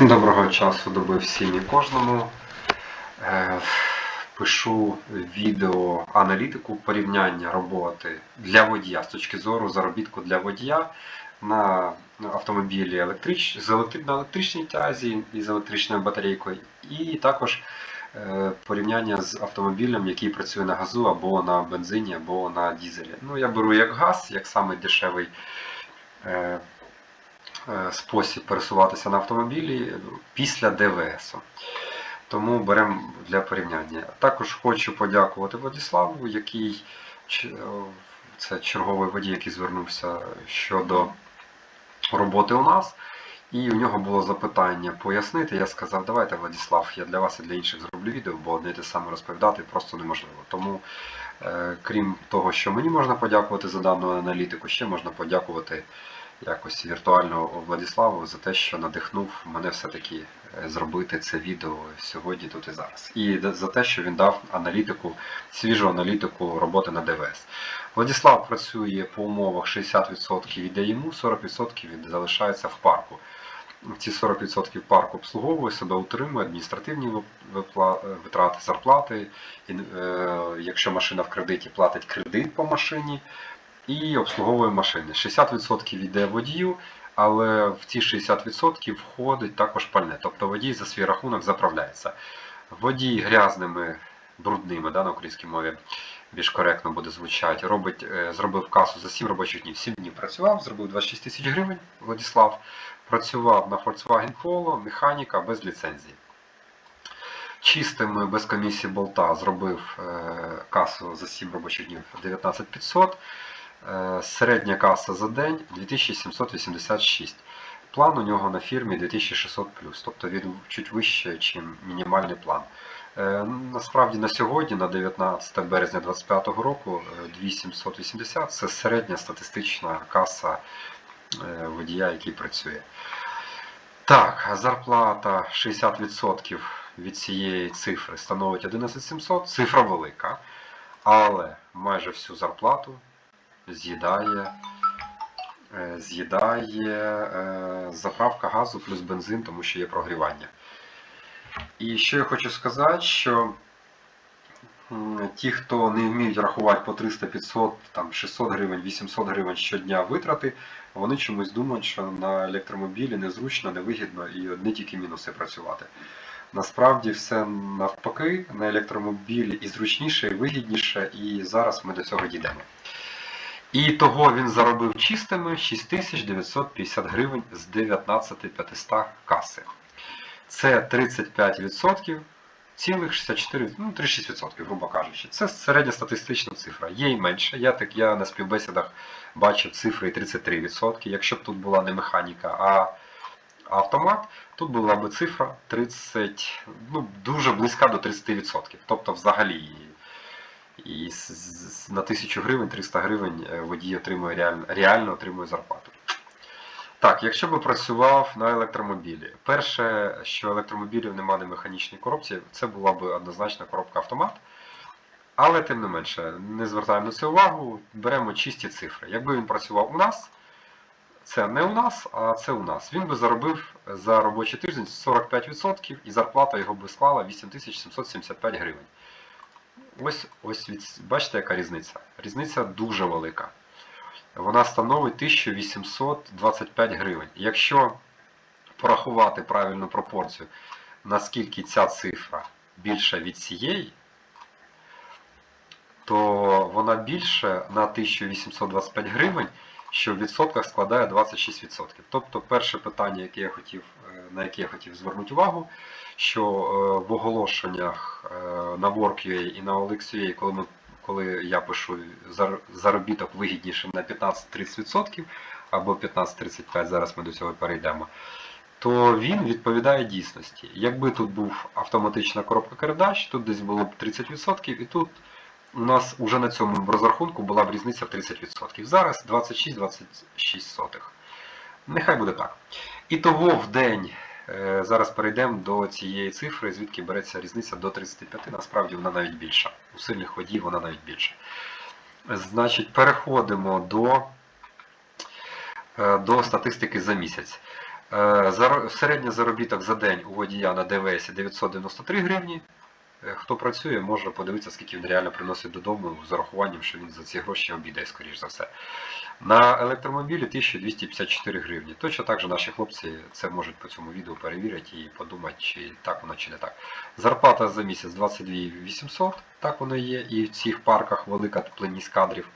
Доброго часу доби всім і кожному. Е, Пишу відео аналітику порівняння роботи для водія з точки зору заробітку для водія на автомобілі електрич... з електри... на електричній тязі і з електричною батарейкою, і також е, порівняння з автомобілем, який працює на газу або на бензині, або на дізелі. Ну, я беру як газ, як самий дешевий. Е, спосіб пересуватися на автомобілі після ДВС. Тому беремо для порівняння. Також хочу подякувати Владиславу, який е, це черговий водій, який звернувся щодо роботи у нас. І у нього було запитання пояснити. Я сказав, давайте, Владислав, я для вас і для інших зроблю відео, бо одне те саме розповідати просто неможливо. Тому, е, крім того, що мені можна подякувати за дану аналітику, ще можна подякувати якось віртуально Владиславу за те, що надихнув мене все-таки е, зробити це відео сьогодні, тут і зараз. І за те, що він дав аналітику, свіжу аналітику роботи на ДВС. Владислав працює по умовах 60% йде йому, 40% від- залишається в парку. Ці 40% парк обслуговує, себе утримує, адміністративні е, витрати, зарплати. Е, якщо машина в кредиті, платить кредит по машині і обслуговує машини. 60% йде водію, але в ці 60% входить також пальне. Тобто водій за свій рахунок заправляється. Водій грязними, брудними, да, на українській мові більш коректно буде звучати, робить, е, зробив касу за 7 робочих днів. 7 днів працював, зробив 26 тисяч гривень, Владислав. Працював на Volkswagen Polo, механіка без ліцензії. Чистими без комісії болта зробив е, касу за 7 робочих днів 19500. Е, Середня каса за день 2786. План у нього на фірмі 2600 тобто він чуть вище, ніж мінімальний план. Е, Насправді на сьогодні, на 19 березня 2025 року, е, 2780 це середня статистична каса е, водія, який працює. Так, зарплата 60% від цієї цифри становить 11700, цифра велика, але майже всю зарплату з'їдає е, з'їдає е, заправка газу плюс бензин, тому що є прогрівання. І що я хочу сказати, що ті, хто не вміють рахувати по 300, 500, там 600 гривень, 800 гривень щодня витрати, вони чомусь думають, що на електромобілі незручно, невигідно і одні тільки мінуси працювати. Насправді все навпаки, на електромобілі і зручніше, і вигідніше, і зараз ми до цього дійдемо. І того він заробив чистими 6950 гривень з 19500 каси. Це 35% цілих 64, ну 36%, грубо кажучи. Це середньостатистична цифра. Є і менше. Я так я на співбесідах бачив цифри 33%. Якщо б тут була не механіка, а автомат, тут була б цифра 30, ну, дуже близька до 30%. Тобто взагалі і на 1000 гривень, 300 гривень е, водій отримує реально, реально отримує зарплату. Так, якщо би працював на електромобілі, перше, що електромобілів немає на механічній коробці, це була б однозначно коробка автомат. Але тим не менше, не звертаємо на це увагу, беремо чисті цифри. Якби він працював у нас, це не у нас, а це у нас. Він би заробив за робочий тиждень 45% і зарплата його би склала 8775 гривень. Ось, ось від, бачите, яка різниця? Різниця дуже велика. Вона становить 1825 гривень. Якщо порахувати правильну пропорцію, наскільки ця цифра більша від цієї, то вона більше на 1825 гривень, що в відсотках складає 26%. Тобто перше питання, яке я хотів, на яке я хотів звернути увагу, що е, в оголошеннях е, на Work.ua і на OLX.ua, коли ми коли я пишу заробіток вигідніше на 15-30% або 15-35%, зараз ми до цього перейдемо, то він відповідає дійсності. Якби тут був автоматична коробка передач, тут десь було б 30%, і тут у нас уже на цьому розрахунку була б різниця в 30%. Зараз 26-26. Нехай буде так. І того в день, е, зараз перейдемо до цієї цифри, звідки береться різниця до 35, насправді вона навіть більша. У сильних водій вона навіть більша. Значить, переходимо до, е, до статистики за місяць. Е, Середній заробіток за день у водія на ДВС 993 гривні. Е, Хто працює, може подивитися, скільки він реально приносить додому з урахуванням, що він за ці гроші обійде, скоріш за все. На електромобілі 1254 гривні. Точно так же наші хлопці це можуть по цьому відео перевірити і подумати, чи так воно, чи не так. Зарплата за місяць 22 800, так воно є. І в цих парках велика тепленість кадрів.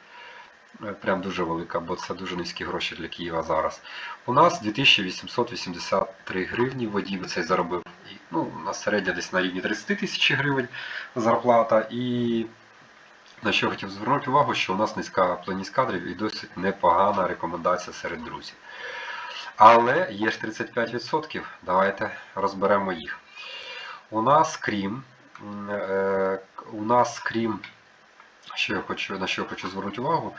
Е, Прям дуже велика, бо це дуже низькі гроші для Києва зараз. У нас 2883 гривні водій би цей заробив. Ну, у нас середня десь на рівні 30 тисяч гривень зарплата. І на що хотів звернути увагу, що у нас низька пленість кадрів і досить непогана рекомендація серед друзів. Але є ж 35%, давайте розберемо їх. У нас крім, е, у нас крім, що я хочу, на що я хочу звернути увагу,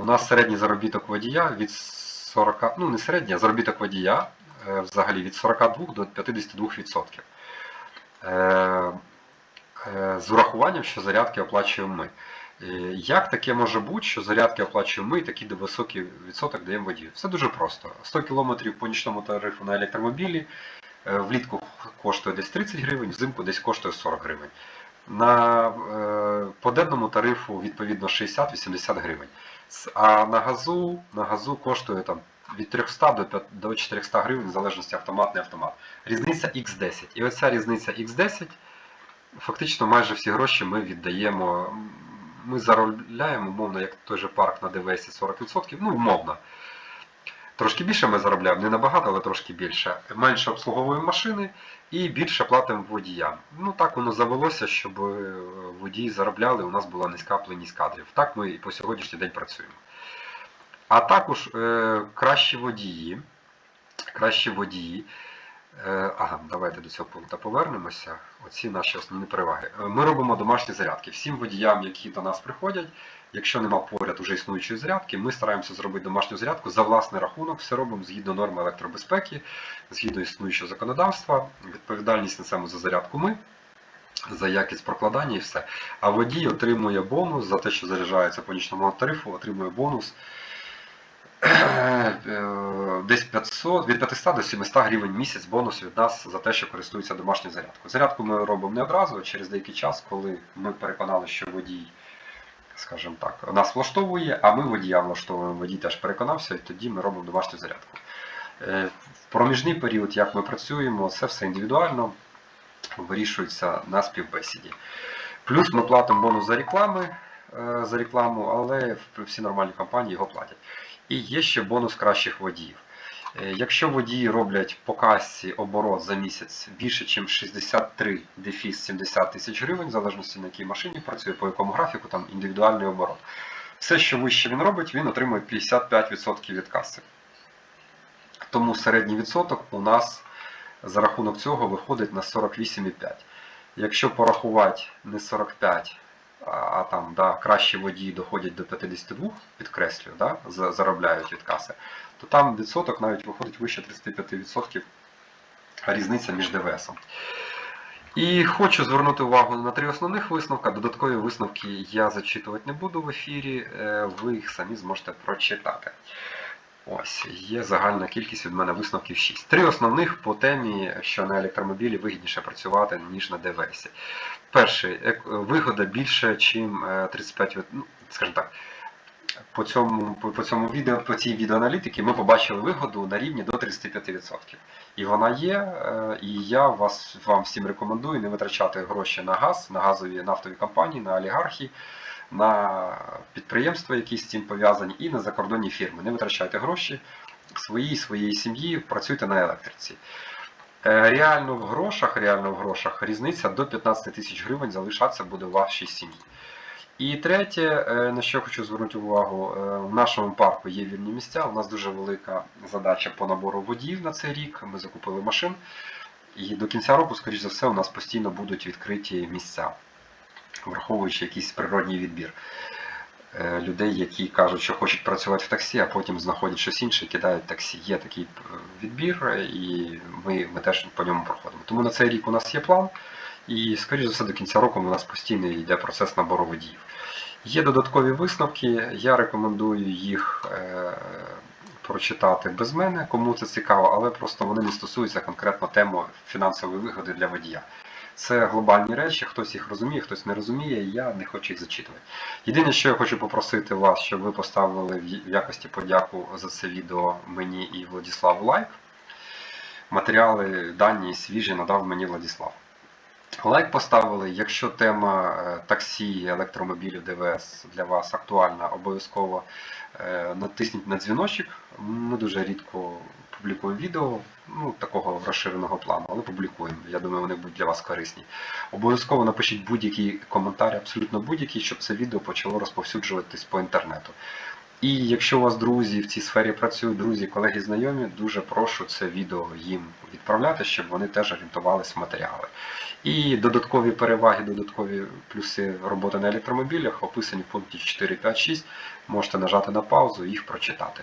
у нас середній заробіток водія від 40, ну не середній, а заробіток водія е, взагалі від 42 до 52%. Е, е, з урахуванням, що зарядки оплачуємо ми. Як таке може бути, що зарядки оплачуємо ми і такий високий відсоток даємо водію? Все дуже просто. 100 км по нічному тарифу на електромобілі влітку коштує десь 30 гривень, взимку десь коштує 40 гривень. На е, по денному тарифу відповідно 60-80 гривень. А на газу, на газу коштує там від 300 до, 5 до 400 гривень, в залежності автомат, не автомат. Різниця X10. І оця різниця X10 фактично майже всі гроші ми віддаємо. Ми заробляємо, умовно, як той же парк на ДВС 40%, ну, умовно. Трошки більше ми заробляємо, не набагато, але трошки більше. Менше обслуговуємо машини і більше платимо водіям. Ну так воно завелося, щоб е, водії заробляли, у нас була низька пленість кадрів. Так ми і по сьогоднішній день працюємо. А також е, кращі водії. Кращі водії. Е, ага, давайте до цього пункту повернемося. Оці наші основні переваги. Ми робимо домашні зарядки. Всім водіям, які до нас приходять, якщо нема поряд уже існуючої зарядки, ми стараємося зробити домашню зарядку за власний рахунок, все робимо згідно норм електробезпеки, згідно існуючого законодавства. Відповідальність несемо за зарядку ми, за якість прокладання і все. А водій отримує бонус за те, що заряджається по нічному тарифу, отримує бонус е, десь 500, від 500 до 700 гривень місяць бонус від нас за те, що користується домашньою зарядкою. Зарядку ми робимо не одразу, а через деякий час, коли ми переконали, що водій, скажімо так, нас влаштовує, а ми водія влаштовуємо, водій теж переконався, і тоді ми робимо домашню зарядку. Е, В проміжний період, як ми працюємо, це все індивідуально вирішується на співбесіді. Плюс ми платимо бонус за реклами, е, за рекламу, але всі нормальні компанії його платять. І є ще бонус кращих водіїв. Е, Якщо водії роблять по касі оборот за місяць більше, ніж 63 дефіс 70 тисяч гривень, в залежності на якій машині працює, по якому графіку, там індивідуальний оборот. Все, що вище він робить, він отримує 55% від каси. Тому середній відсоток у нас за рахунок цього виходить на 48,5. Якщо порахувати не 45, а, там да, кращі водії доходять до 52, підкреслюю, да, заробляють від каси, то там відсоток навіть виходить вище 35% різниця між ДВСом. І хочу звернути увагу на три основних висновка. Додаткові висновки я зачитувати не буду в ефірі, е, ви їх самі зможете прочитати. Ось, є загальна кількість від мене висновків 6. Три основних по темі, що на електромобілі вигідніше працювати, ніж на ДВС. Перший, вигода більше, ніж 35%. Ну, скажімо так, по цьому, по, по цьому відео, по цій відеоаналітиці ми побачили вигоду на рівні до 35%. І вона є, е, і я вас, вам всім рекомендую не витрачати гроші на газ, на газові нафтові компанії, на олігархи, на підприємства, які з цим пов'язані, і на закордонні фірми. Не витрачайте гроші свої, своєї сім'ї, працюйте на електриці. Е, Реально в грошах, реально в грошах різниця до 15 тисяч гривень залишатися буде в вашій сім'ї. І третє, е, на що хочу звернути увагу, е, в нашому парку є вільні місця. У нас дуже велика задача по набору водіїв на цей рік. Ми закупили машин. І до кінця року, скоріш за все, у нас постійно будуть відкриті місця, враховуючи якийсь природній відбір. Е, Людей, які кажуть, що хочуть працювати в таксі, а потім знаходять щось інше кидають таксі. Є такий е, відбір, і ми, ми теж по ньому проходимо. Тому на цей рік у нас є план. І, скоріш за все, до кінця року у нас постійно йде процес набору водіїв. Є додаткові висновки, я рекомендую їх е, прочитати без мене, кому це цікаво, але просто вони не стосуються конкретно теми фінансової вигоди для водія. Це глобальні речі, хтось їх розуміє, хтось не розуміє, і я не хочу їх зачитувати. Єдине, що я хочу попросити вас, щоб ви поставили в якості подяку за це відео мені і Владіславу лайк. Матеріали дані свіжі надав мені Владіслав. Лайк поставили. Якщо тема е, таксі, електромобілів, ДВС для вас актуальна, обов'язково е, натисніть на дзвіночок. Ми дуже рідко публікуємо відео ну, такого розширеного плану, але публікуємо. Я думаю, вони будуть для вас корисні. Обов'язково напишіть будь-який коментар, абсолютно будь-який, щоб це відео почало розповсюджуватись по інтернету. І якщо у вас друзі в цій сфері працюють, друзі, колеги, знайомі, дуже прошу це відео їм відправляти, щоб вони теж орієнтувалися в матеріали. І додаткові переваги, додаткові плюси роботи на електромобілях описані в пункті 4.5.6. Можете нажати на паузу і їх прочитати.